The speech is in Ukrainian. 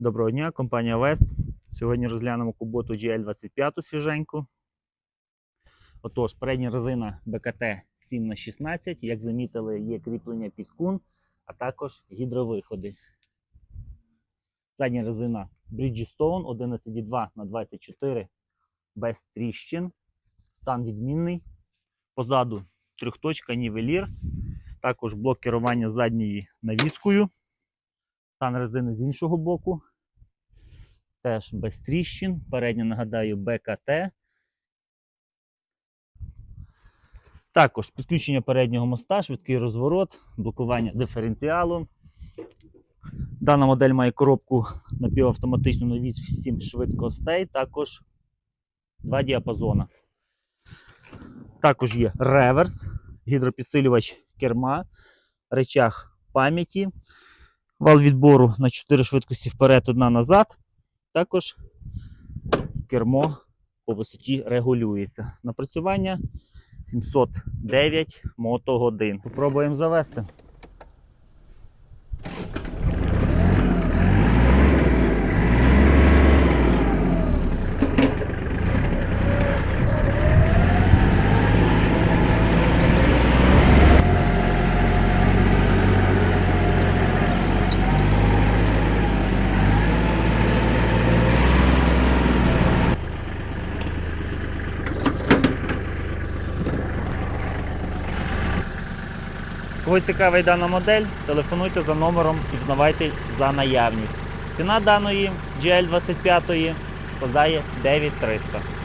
Доброго дня, компанія Вест. Сьогодні розглянемо куботу GL25 свіженьку. Отож, передня резина БКТ 7х16. Як замітили, є кріплення під кун, а також гідровиходи. Задня резина Bridgestone 11,2 на 24 без тріщин. Стан відмінний. Позаду трьохточка нівелір. Також блок керування задньої навіскою. Стан резини з іншого боку. Теж без тріщин. Передня, нагадаю, БКТ. Також підключення переднього моста, швидкий розворот, блокування диференціалу. Дана модель має коробку напівавтоматичну навіс 7 швидкостей, також два діапазона. Також є реверс, гідропідсилювач керма, речах пам'яті, вал відбору на 4 швидкості вперед, одна назад. Також кермо по висоті регулюється. Напрацювання 709 мотогодин. Попробуємо завести. Кого цікавить дана модель, телефонуйте за номером і взнавайте за наявність. Ціна даної GL25 складає 9300.